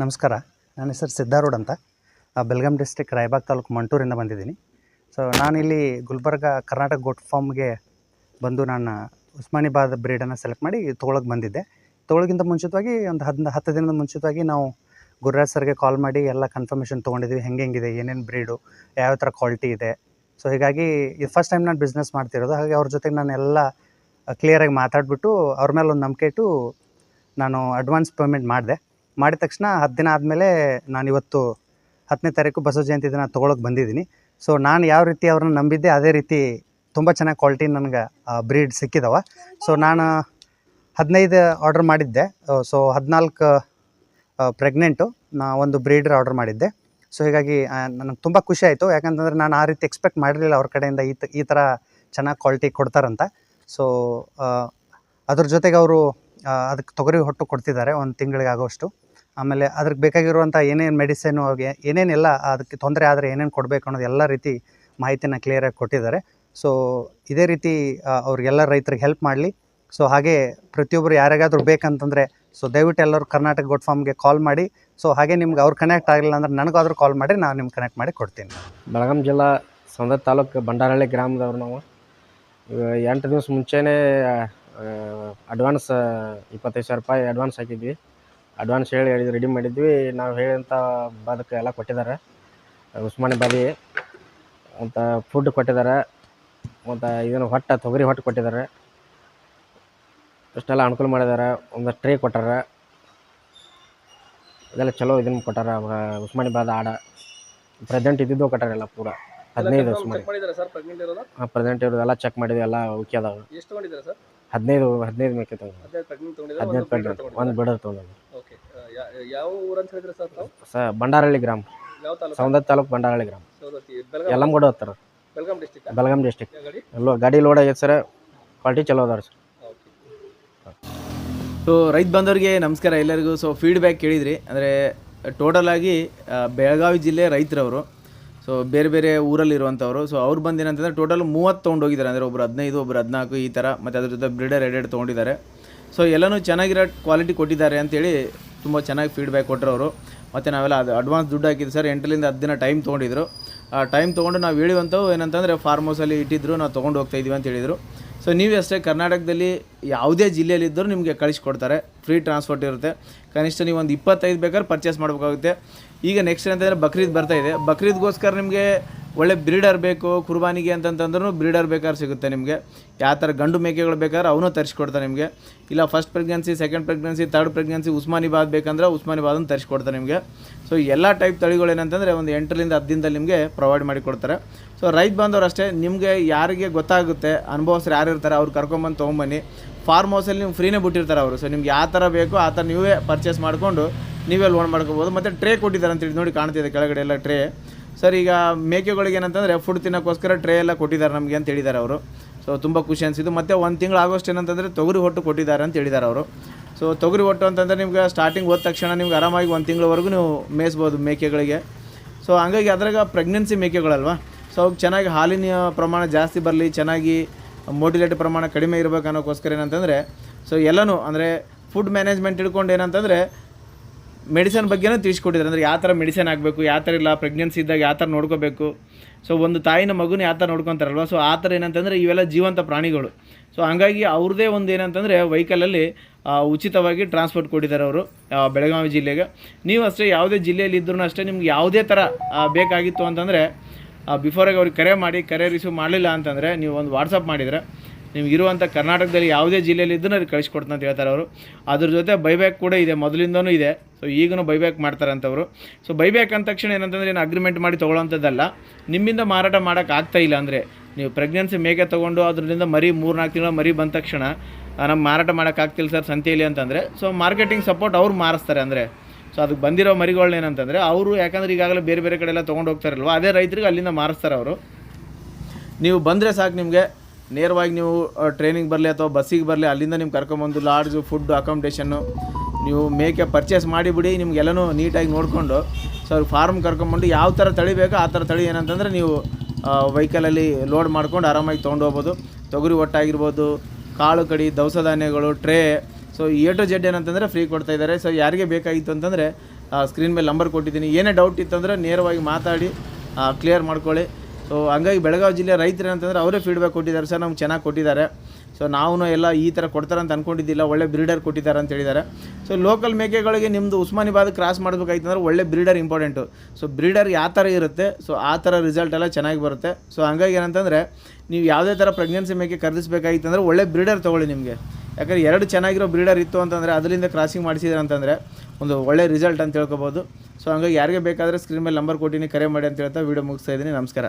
ನಮಸ್ಕಾರ. ನನ್ನ ಹೆಸರು ಸಿದ್ಧಾರೂಢ್ ಅಂತ. ಡಿಸ್ಟ್ರಿಕ್ ಡಿಸ್ಟಿಕ್ ರಾಯಬಾಗ್ ತಾಲೂಕು ಮಂಟೂರಿಂದ ಬಂದಿದ್ದೀನಿ. ಸೊ ನಾನಿಲ್ಲಿ ಗುಲ್ಬರ್ಗ ಕರ್ನಾಟಕ ಗೋಟ್ ಫಾರ್ಮ್ಗೆ ಬಂದು ನಾನು ಉಸ್ಮಾನಿಬಾದ್ ಬ್ರೀಡನ್ನು ಸೆಲೆಕ್ಟ್ ಮಾಡಿ ತೊಗೊಳಕ್ಕೆ ಬಂದಿದ್ದೆ. ತೊಗೊಳಗಿಂತ ಮುಂಚಿತವಾಗಿ ಒಂದು ಹದ್, ಹತ್ತು ದಿನದ ಮುಂಚಿತವಾಗಿ ನಾವು ಗುರುರಾಜ್ ಸರ್ಗೆ ಕಾಲ್ ಮಾಡಿ ಎಲ್ಲ ಕನ್ಫರ್ಮೇಷನ್ ತೊಗೊಂಡಿದ್ವಿ. ಹೆಂಗೆ, ಹೆಂಗಿದೆ, ಏನೇನು ಬ್ರೀಡು ಯಾವ ಥರ ಕ್ವಾಲಿಟಿ ಇದೆ. ಸೊ ಹೀಗಾಗಿ ಇದು ಫಸ್ಟ್ ಟೈಮ್ ನಾನು ಬಿಸ್ನೆಸ್ ಮಾಡ್ತಿರೋದು. ಹಾಗೆ ಅವ್ರ ಜೊತೆಗೆ ನಾನು ಎಲ್ಲ ಕ್ಲಿಯರಾಗಿ ಮಾತಾಡಿಬಿಟ್ಟು ಅವ್ರ ಮೇಲೆ ಒಂದು ನಂಬಿಕೆ ಇಟ್ಟು ನಾನು ಅಡ್ವಾನ್ಸ್ ಪೇಮೆಂಟ್ ಮಾಡಿದೆ. ಮಾಡಿದ ತಕ್ಷಣ ಹತ್ತು ದಿನ ಆದಮೇಲೆ ನಾನು ಇವತ್ತು ಹತ್ತನೇ ತಾರೀಕು ಬಸವ ಜಯಂತಿ ದಿನ ತೊಗೊಳಕ್ಕೆ ಬಂದಿದ್ದೀನಿ. ಸೊ ನಾನು ಯಾವ ರೀತಿ ಅವ್ರನ್ನ ನಂಬಿದ್ದೆ ಅದೇ ರೀತಿ ತುಂಬ ಚೆನ್ನಾಗಿ ಕ್ವಾಲಿಟಿ ನನಗೆ ಬ್ರೀಡ್ ಸಿಕ್ಕಿದವ. ಸೊ ನಾನು ಹದಿನೈದು ಆರ್ಡ್ರ್ ಮಾಡಿದ್ದೆ. ಸೊ ಹದಿನಾಲ್ಕು ಪ್ರೆಗ್ನೆಂಟು ನಾ ಒಂದು ಬ್ರೀಡರ್ ಆರ್ಡರ್ ಮಾಡಿದ್ದೆ. ಸೊ ಹೀಗಾಗಿ ನನಗೆ ತುಂಬ ಖುಷಿ ಆಯಿತು. ಯಾಕಂತಂದರೆ ನಾನು ಆ ರೀತಿ ಎಕ್ಸ್ಪೆಕ್ಟ್ ಮಾಡಿರಲಿಲ್ಲ ಅವ್ರ ಕಡೆಯಿಂದ ಈ ತ, ಈ ಥರ ಚೆನ್ನಾಗಿ ಕ್ವಾಲಿಟಿ ಕೊಡ್ತಾರಂತ. ಸೊ ಅದ್ರ ಜೊತೆಗೆ ಅವರು ಅದಕ್ಕೆ ತೊಗರಿ ಹೊಟ್ಟು ಕೊಡ್ತಿದ್ದಾರೆ ಒಂದು ತಿಂಗಳಿಗೆ ಆಗೋಷ್ಟು ಆಮೇಲೆ ಅದಕ್ಕೆ ಬೇಕಾಗಿರುವಂಥ ಏನೇನು ಮೆಡಿಸಿನು ಅವ್ರಿಗೆ ಏನೇನೆಲ್ಲ ಅದಕ್ಕೆ ತೊಂದರೆ ಆದರೆ ಏನೇನು ಕೊಡಬೇಕು ಅನ್ನೋದು ಎಲ್ಲ ರೀತಿ ಮಾಹಿತಿನ ಕ್ಲಿಯರಾಗಿ ಕೊಟ್ಟಿದ್ದಾರೆ. ಸೊ ಇದೇ ರೀತಿ ಅವ್ರಿಗೆಲ್ಲ ರೈತರಿಗೆ ಹೆಲ್ಪ್ ಮಾಡಲಿ. ಸೊ ಹಾಗೆ ಪ್ರತಿಯೊಬ್ಬರು ಯಾರಿಗಾದ್ರೂ ಬೇಕಂತಂದರೆ ಸೊ ದಯವಿಟ್ಟು ಎಲ್ಲರೂ ಕರ್ನಾಟಕ ಗೋಟ್ ಫಾರ್ಮ್ಗೆ ಕಾಲ್ ಮಾಡಿ. ಸೊ ಹಾಗೆ ನಿಮ್ಗೆ ಅವ್ರು ಕನೆಕ್ಟ್ ಆಗಲಿಲ್ಲ ಅಂದ್ರೆ ನನಗಾದರೂ ಕಾಲ್ ಮಾಡಿ ನಾನು ನಿಮ್ಗೆ ಕನೆಕ್ಟ್ ಮಾಡಿ ಕೊಡ್ತೀನಿ. ಬೆಳಗಾಂ ಜಿಲ್ಲಾ ಸಂದ ತಾಲೂಕು ಬಂಡಾರಹಳ್ಳಿ ಗ್ರಾಮದವ್ರು ನಾವು. ಎಂಟು ದಿವಸ ಮುಂಚೆನೇ ಅಡ್ವಾನ್ಸ್ ಇಪ್ಪತ್ತೈದು ಸಾವಿರ ರೂಪಾಯಿ ಅಡ್ವಾನ್ಸ್ ಹಾಕಿದ್ವಿ. ಅಡ್ವಾನ್ಸ್ ಹೇಳಿ ರೆಡಿ ಮಾಡಿದ್ವಿ. ನಾವು ಹೇಳಿದಂಥ ಬದಕ್ಕೆ ಎಲ್ಲ ಕೊಟ್ಟಿದ್ದಾರೆ. ಉಸ್ಮಾನಿ ಬಾದಿ ಮತ್ತು ಫುಡ್ ಕೊಟ್ಟಿದ್ದಾರೆ. ಮತ್ತು ಇದನ್ನು ಹೊಟ್ಟೆ ತೊಗರಿ ಹೊಟ್ಟು ಕೊಟ್ಟಿದ್ದಾರೆ. ಇಷ್ಟೆಲ್ಲ ಅನುಕೂಲ ಮಾಡಿದ್ದಾರೆ. ಒಂದು ಟ್ರೇ ಕೊಟ್ಟಾರ. ಇದೆಲ್ಲ ಚಲೋ ಇದನ್ನು ಕೊಟ್ಟಾರ ಅವಾಗ ಉಸ್ಮಾನಿ ಬಾದ ಆಡ. ಪ್ರೆಸೆಂಟ್ ಇದ್ದಿದ್ದು ಕೊಟ್ಟಾರೆಲ್ಲ ಪೂರ. ಹದಿನೈದು ಉಸ್ಮಾನಿ. ಹಾಂ ಸರ್ ಪ್ರೆಗ್ನೆಂಟ್ ಇರೋದು? ಪ್ರೆಸೆಂಟ್ ಇರೋದೆಲ್ಲ ಚೆಕ್ ಮಾಡಿದ್ವಿ. ಎಲ್ಲ ಓಕೆ ಅದಾವೆ. ಎಷ್ಟು ತಗೊಂಡಿದ್ದಾರೆ ಸರ್ ಹದಿನೈದು ಹದಿನೈದು ಮೇಕೆ ತಗೊಂಡು ಹದಿನೈದು ಒಂದು ಬಿಡೋದು ತೊಗೊಂಡು ಯಾವ ಊರಂತ ಅಂತ ಹೇಳಿದ್ರೆ ಸರ್ ತಾವು? ಬಂಡಾರಹಳ್ಳಿ ಗ್ರಾಮ. ಯಾವ ತಾಲೂಕು? ಬಂಡಾರಳ್ಳಿ ತಾಲೂಕು ಬಂಡಾರಹಳ್ಳಿ ಗ್ರಾಮ. ಸೌದತ್ತಿ ಬೆಳಗಾಂ? ಯಲ್ಲಂಗೋಡು ಹತ್ತಾರ ಬೆಳಗಾಂ ಡಿಸ್ಟಿಕ್ ಬೆಳಗಾಂ ಡಿಸ್ಟಿಕ್ ಗಾಡಿ? ಎಲ್ಲೋ ಗಾಡಿ ಲೋಡ್ ಆಗೈತೆ ಸರ್. ಕ್ವಾಲಿಟಿ ಚಲೋ ಅದಾರ ಸರ್. ಸೊ ರೈತ ಬಂದವರಿಗೆ ನಮಸ್ಕಾರ ಎಲ್ಲರಿಗೂ. ಸೊ ಫೀಡ್ಬ್ಯಾಕ್ ಕೇಳಿದ್ರಿ. ಅಂದರೆ ಟೋಟಲ್ ಆಗಿ ಬೆಳಗಾವಿ ಜಿಲ್ಲೆ ರೈತರವರು. ಸೊ ಬೇರೆ ಬೇರೆ ಊರಲ್ಲಿ ಇರುವಂಥವ್ರು ಸೊ ಅವ್ರು ಬಂದೇನಂತಂದರೆ ಟೋಟಲ್ ಮೂವತ್ತು ತೊಗೊಂಡೋಗಿದ್ದಾರೆ. ಅಂದರೆ ಒಬ್ರು ಹದಿನೈದು ಒಬ್ರು ಹದಿನಾಲ್ಕು ಈ ಥರ ಮತ್ತು ಅದ್ರ ಜೊತೆ ಬ್ರೀಡರ್ ಎರಡೆರಡು ತೊಗೊಂಡಿದ್ದಾರೆ. ಸೊ ಎಲ್ಲನೂ ಚೆನ್ನಾಗಿರೋ ಕ್ವಾಲಿಟಿ ಕೊಟ್ಟಿದ್ದಾರೆ ಅಂತೇಳಿ ತುಂಬ ಚೆನ್ನಾಗಿ ಫೀಡ್ಬ್ಯಾಕ್ ಕೊಟ್ಟರು ಅವರು. ಮತ್ತು ನಾವೆಲ್ಲ ಅದು ಅಡ್ವಾನ್ಸ್ ದುಡ್ಡು ಹಾಕಿದ್ದು ಸರ್ ಎಂಟರಿಂದ ಹತ್ತು ದಿನ ಟೈಮ್ ತೊಗೊಂಡಿದ್ರು. ಆ ಟೈಮ್ ತೊಗೊಂಡು ನಾವು ಹೇಳಿವಂಥವು ಏನಂತಂದರೆ ಫಾರ್ಮ್ ಹೌಸಲ್ಲಿ ಇಟ್ಟಿದ್ರು, ನಾವು ತೊಗೊಂಡು ಹೋಗ್ತಾ ಇದೀವಿ ಅಂತ ಹೇಳಿದರು. ಸೊ ನೀವು ಅಷ್ಟೇ ಕರ್ನಾಟಕದಲ್ಲಿ ಯಾವುದೇ ಜಿಲ್ಲೆಯಲ್ಲಿದ್ದರೂ ನಿಮಗೆ ಕಳಿಸ್ಕೊಡ್ತಾರೆ. ಫ್ರೀ ಟ್ರಾನ್ಸ್ಪೋರ್ಟ್ ಇರುತ್ತೆ. ಕನಿಷ್ಠ ನೀವು ಒಂದು ಇಪ್ಪತ್ತೈದು ಬೇಕಾದ್ರೆ ಪರ್ಚೇಸ್ ಮಾಡಬೇಕಾಗುತ್ತೆ. ಈಗ ನೆಕ್ಸ್ಟ್ ಏನಂತಂದರೆ ಬಕ್ರೀದ್ ಬರ್ತಾ ಇದೆ. ಬಕ್ರೀದ್ಗೋಸ್ಕರ ನಿಮಗೆ ಒಳ್ಳೆ ಬ್ರೀಡರ್ ಬೇಕು, ಕುರ್ಬಾನಿಗೆ ಅಂತಂತಂದ್ರೂ ಬ್ರೀಡರ್ ಬೇಕಾದ್ರೆ ಸಿಗುತ್ತೆ ನಿಮಗೆ. ಯಾವ ಥರ ಗಂಡು ಮೇಕೆಗಳು ಬೇಕಾದ್ರೆ ಅವನು ತರಿಸ್ಕೊಡ್ತಾರೆ ನಿಮಗೆ. ಇಲ್ಲ first pregnancy second pregnancy third pregnancy Osmanabad ಬೇಕಂದ್ರೆ ಉಸ್ಮಾನಿಬಾದನ್ನು ತರಿಸ್ಕೊಡ್ತಾರೆ ನಿಮಗೆ. ಸೊ ಎಲ್ಲ ಟೈಪ್ ತಳಿಗಳು ಏನಂತಂದರೆ ಒಂದು ಎಂಟರಿಂದ ದಿನದಲ್ಲಿ ನಿಮಗೆ ಪ್ರೊವೈಡ್ ಮಾಡಿ ಕೊಡ್ತಾರೆ. ಸೊ ರೈತ ಬಂದವರು ಅಷ್ಟೇ, ನಿಮಗೆ ಯಾರಿಗೆ ಗೊತ್ತಾಗುತ್ತೆ ಅನುಭವಸ್ರು ಯಾರು ಇರ್ತಾರೆ ಅವ್ರು ಕರ್ಕೊಂಬಂದು ತೊಗೊಂಬನ್ನಿ. ಫಾರ್ಮ್ ಹೌಸಲ್ಲಿ ನೀವು ಫ್ರೀನೇ ಬಿಟ್ಟಿರ್ತಾರೆ ಅವರು. ಸೊ ನಿಮ್ಗೆ ಯಾವ ಥರ ಬೇಕು ಆ ಥರ ನೀವೇ ಪರ್ಚೇಸ್ ಮಾಡಿಕೊಂಡು ನೀವೇ ಲೋನ್ ಮಾಡ್ಕೋಬೋದು. ಮತ್ತು ಟ್ರೇ ಕೊಟ್ಟಿದ್ದಾರೆ ಅಂತೇಳಿ ನೋಡಿ ಕಾಣ್ತಿದೆ ಕೆಳಗಡೆ ಎಲ್ಲ ಟ್ರೇ ಸರ್, ಈಗ ಮೇಕೆಗಳಿಗೆ ಏನಂತಂದರೆ ಫುಡ್ ತಿನ್ನೋಕ್ಕೋಸ್ಕರ ಟ್ರೇ ಎಲ್ಲ ಕೊಟ್ಟಿದ್ದಾರೆ ನಮಗೆ ಅಂತ ಹೇಳಿದ್ದಾರೆ ಅವರು. ಸೊ ತುಂಬ ಖುಷಿ ಅನಿಸಿದ್ದು. ಮತ್ತು ಒಂದು ತಿಂಗಳು ಆಗೋಷ್ಟು ಏನಂತಂದರೆ ತೊಗರಿ ಹೊಟ್ಟು ಕೊಟ್ಟಿದ್ದಾರೆ ಅಂತ ಹೇಳಿದ್ದಾರೆ ಅವರು. ಸೊ ತೊಗರಿ ಹೊಟ್ಟು ಅಂತಂದರೆ ನಿಮ್ಗೆ ಸ್ಟಾರ್ಟಿಂಗ್ ಹೋದ ತಕ್ಷಣ ನಿಮ್ಗೆ ಆರಾಮಾಗಿ ಒಂದು ತಿಂಗಳವರೆಗೂ ನೀವು ಮೇಯಿಸ್ಬೋದು ಮೇಕೆಗಳಿಗೆ. ಸೊ ಹಂಗಾಗಿ ಅದ್ರಾಗ ಪ್ರೆಗ್ನೆನ್ಸಿ ಮೇಕೆಗಳಲ್ವಾ? ಸೊ ಚೆನ್ನಾಗಿ ಹಾಲಿನ ಪ್ರಮಾಣ ಜಾಸ್ತಿ ಬರಲಿ, ಚೆನ್ನಾಗಿ ಮೋಟಿಲೇಟ್ ಪ್ರಮಾಣ ಕಡಿಮೆ ಇರಬೇಕು ಅನ್ನೋಕ್ಕೋಸ್ಕರ ಏನಂತಂದರೆ ಸೊ ಎಲ್ಲನೂ ಅಂದರೆ ಫುಡ್ ಮ್ಯಾನೇಜ್ಮೆಂಟ್ ಹಿಡ್ಕೊಂಡು ಏನಂತಂದರೆ ಮೆಡಿಸನ್ ಬಗ್ಗೆನೂ ತಿಳಿಸ್ಕೊಟ್ಟಿದ್ದಾರೆ. ಅಂದರೆ ಯಾವ ಥರ ಮೆಡಿಸನ್ ಆಗಬೇಕು ಯಾವ ಥರ ಇಲ್ಲ ಪ್ರೆಗ್ನೆನ್ಸಿ ಇದ್ದಾಗ ಯಾವ ಥರ ನೋಡ್ಕೋಬೇಕು. ಸೊ ಒಂದು ತಾಯಿನ ಮಗುನ ಯಾವ ಥರ ನೋಡ್ಕೊತಾರಲ್ವ? ಸೊ ಆ ಥರ ಏನಂತಂದರೆ ಇವೆಲ್ಲ ಜೀವಂತ ಪ್ರಾಣಿಗಳು. ಸೊ ಹಂಗಾಗಿ ಅವ್ರದ್ದೇ ಒಂದು ಏನಂತಂದರೆ ವೆಹಿಕಲಲ್ಲಿ ಉಚಿತವಾಗಿ ಟ್ರಾನ್ಸ್ಪೋರ್ಟ್ ಕೊಟ್ಟಿದ್ದಾರೆ ಅವರು ಬೆಳಗಾವಿ ಜಿಲ್ಲೆಗೆ. ನೀವು ಅಷ್ಟೇ ಯಾವುದೇ ಜಿಲ್ಲೆಯಲ್ಲಿ ಇದ್ರೂ ಅಷ್ಟೇ ನಿಮ್ಗೆ ಯಾವುದೇ ಥರ ಬೇಕಾಗಿತ್ತು ಅಂತಂದರೆ ಬಿಫೋರಾಗಿ ಅವ್ರಿಗೆ ಕರೆ ಮಾಡಿ, ಕರೆ ರಿಸೀವ್ ಮಾಡಲಿಲ್ಲ ಅಂತಂದರೆ ನೀವು ಒಂದು ವಾಟ್ಸಪ್ ಮಾಡಿದರೆ ನಿಮ್ಗೆ ಇರುವಂಥ ಕರ್ನಾಟಕದಲ್ಲಿ ಯಾವುದೇ ಜಿಲ್ಲೆಯಲ್ಲಿ ಅವ್ರಿಗೆ ಕಳಿಸ್ಕೊಡ್ತೀನಿ ಅಂತ ಹೇಳ್ತಾರೆ ಅವರು. ಅದ್ರ ಜೊತೆ ಬೈಬ್ಯಾಕ್ ಕೂಡ ಇದೆ, ಮೊದಲಿಂದನೂ ಇದೆ. ಸೊ ಈಗಲೂ ಬೈಬ್ಯಾಕ್ ಮಾಡ್ತಾರೆ ಅಂತವರು ಸೊ ಬೈಬ್ಯಾಕ್ ಅಂದ ತಕ್ಷಣ ಏನಂತಂದರೆ ಏನು ಅಗ್ರಿಮೆಂಟ್ ಮಾಡಿ ತೊಗೊಳ್ಳೋಂಥದ್ದಲ್ಲ. ನಿಮ್ಮಿಂದ ಮಾರಾಟ ಮಾಡೋಕೆ ಆಗ್ತಾ ಇಲ್ಲ ಅಂದರೆ, ನೀವು ಪ್ರೆಗ್ನೆನ್ಸಿ ಮೇಕೆ ತೊಗೊಂಡು ಅದರಿಂದ ಮರಿ ಮೂರು ನಾಲ್ಕು ತಿಂಗಳ ಮರಿ ಬಂದ ತಕ್ಷಣ ನಮ್ಗೆ ಮಾರಾಟ ಮಾಡೋಕ್ಕಾಗ್ತಿಲ್ಲ ಸರ್ ಸಂತೆಯಲ್ಲಿ ಅಂತಂದರೆ. ಸೊ ಮಾರ್ಕೆಟಿಂಗ್ ಸಪೋರ್ಟ್ ಅವ್ರು ಮಾರಿಸ್ತಾರೆ ಅಂದರೆ. ಸೊ ಅದಕ್ಕೆ ಬಂದಿರೋ ಮರಿಗಳ್ನ ಏನಂತಂದರೆ, ಅವರು ಯಾಕಂದರೆ ಈಗಾಗಲೇ ಬೇರೆ ಬೇರೆ ಕಡೆ ಎಲ್ಲ ತೊಗೊಂಡು ಹೋಗ್ತಾರಲ್ವ, ಅದೇ ರೈತರಿಗೆ ಅಲ್ಲಿಂದ ಮಾರಿಸ್ತಾರೆ ಅವರು. ನೀವು ಬಂದರೆ ಸಾಕು ನಿಮಗೆ. ನೇರವಾಗಿ ನೀವು ಟ್ರೈನಿಂಗ್ ಬರಲಿ ಅಥವಾ ಬಸ್ಸಿಗೆ ಬರಲಿ, ಅಲ್ಲಿಂದ ನಿಮ್ಗೆ ಕರ್ಕೊಂಬಂದು ಲಾಡ್ಜು ಫುಡ್ ಅಕಾಮಿಡೇಷನ್ನು ನೀವು ಮೇಕೆ ಪರ್ಚೇಸ್ ಮಾಡಿಬಿಡಿ ನಿಮಗೆಲ್ಲನೂ ನೀಟಾಗಿ ನೋಡಿಕೊಂಡು, ಸೊ ಫಾರ್ಮ್ ಕರ್ಕೊಂಬಂದು ಯಾವ ಥರ ತಳಿ ಬೇಕೋ ಆ ಥರ ತಳಿ ಏನಂತಂದರೆ ನೀವು ವೆಹಿಕಲಲ್ಲಿ ಲೋಡ್ ಮಾಡ್ಕೊಂಡು ಆರಾಮಾಗಿ ತೊಗೊಂಡು ಹೋಗ್ಬೋದು. ತೊಗರಿ ಒಟ್ಟಾಗಿರ್ಬೋದು, ಕಾಳು ಕಡಿ, ದವಸ ಧಾನ್ಯಗಳು tray so A to Z ಏನಂತಂದರೆ ಫ್ರೀ ಕೊಡ್ತಾ ಇದ್ದಾರೆ. ಸೊ ಯಾರಿಗೆ ಬೇಕಾಗಿತ್ತು ಅಂತಂದರೆ ಸ್ಕ್ರೀನ್ ಮೇಲೆ ನಂಬರ್ ಕೊಟ್ಟಿದ್ದೀನಿ. ಏನೇ ಡೌಟ್ ಇತ್ತಂದರೆ ನೇರವಾಗಿ ಮಾತಾಡಿ ಕ್ಲಿಯರ್ ಮಾಡ್ಕೊಳ್ಳಿ. ಸೊ ಹಂಗಾಗಿ ಬೆಳಗಾವಿ ಜಿಲ್ಲೆ ರೈತರು ಅಂತಂದರೆ ಅವರೇ ಫೀಡ್ಬ್ಯಾಕ್ ಕೊಟ್ಟಿದ್ದಾರೆ. ಸರ್, ನಮ್ಗೆ ಚೆನ್ನಾಗಿ ಕೊಟ್ಟಿದ್ದಾರೆ. ಸೊ ನಾವು ಎಲ್ಲ ಈ ಥರ ಕೊಡ್ತಾರೆ ಅಂತ ಅಂದ್ಕೊಂಡಿದ್ದಿಲ್ಲ ಒಳ್ಳೆ ಬ್ರೀಡರ್ ಕೊಟ್ಟಿದ್ದಾರೆ ಅಂತ ಹೇಳಿದ್ದಾರೆ. ಸೊ ಲೋಕಲ್ ಮೇಕೆಗಳಿಗೆ ನಿಮ್ಮದು ಉಸ್ಮಾನಿಬಾದ್ ಕ್ರಾಸ್ ಮಾಡಬೇಕಾಯ್ತು ಅಂದ್ರೆ ಒಳ್ಳೆ ಬ್ರೀಡರ್ ಇಂಪಾರ್ಟೆಂಟು ಸೊ ಬ್ರೀಡರ್ ಯಾವ ಥರ ಇರುತ್ತೆ? ಸೊ ಆ ಥರ ರಿಸಲ್ಟ್ ಎಲ್ಲ ಚೆನ್ನಾಗಿ ಬರುತ್ತೆ. ಸೊ ಹಂಗಾಗಿ ಏನಂತಂದರೆ ನೀವು ಯಾವುದೇ ಥರ ಪ್ರೆಗ್ನೆನ್ಸಿ ಮೇಕೆ ಖರೀದಿಸಬೇಕಾಗಿತ್ತು ಅಂದರೆ ಒಳ್ಳೆ ಬ್ರೀಡರ್ ತೊಗೊಳ್ಳಿ ನಿಮಗೆ. ಯಾಕಂದರೆ ಎರಡು ಚೆನ್ನಾಗಿರೋ ಬ್ರೀಡರ್ ಇತ್ತು ಅಂತಂದರೆ ಅದರಿಂದ ಕ್ರಾಸಿಂಗ್ ಮಾಡಿಸಿದ್ರೆ ಅಂತಂದರೆ ಒಂದು ಒಳ್ಳೆ ರಿಸಲ್ಟ್ ಅಂತ ತಿಳ್ಕೊಬೋದು. ಸೊ ಹಂಗಾಗಿ ಯಾರಿಗೆ ಬೇಕಾದರೆ ಸ್ಕ್ರೀನ್ ಮೇಲೆ ನಂಬರ್ ಕೊಟ್ಟಿನಿ, ಕರೆ ಮಾಡಿ ಅಂತ ಹೇಳ್ತಾ ವೀಡಿಯೋ ಮುಗಿಸ್ತಾ ಇದ್ದೀನಿ. ನಮಸ್ಕಾರ.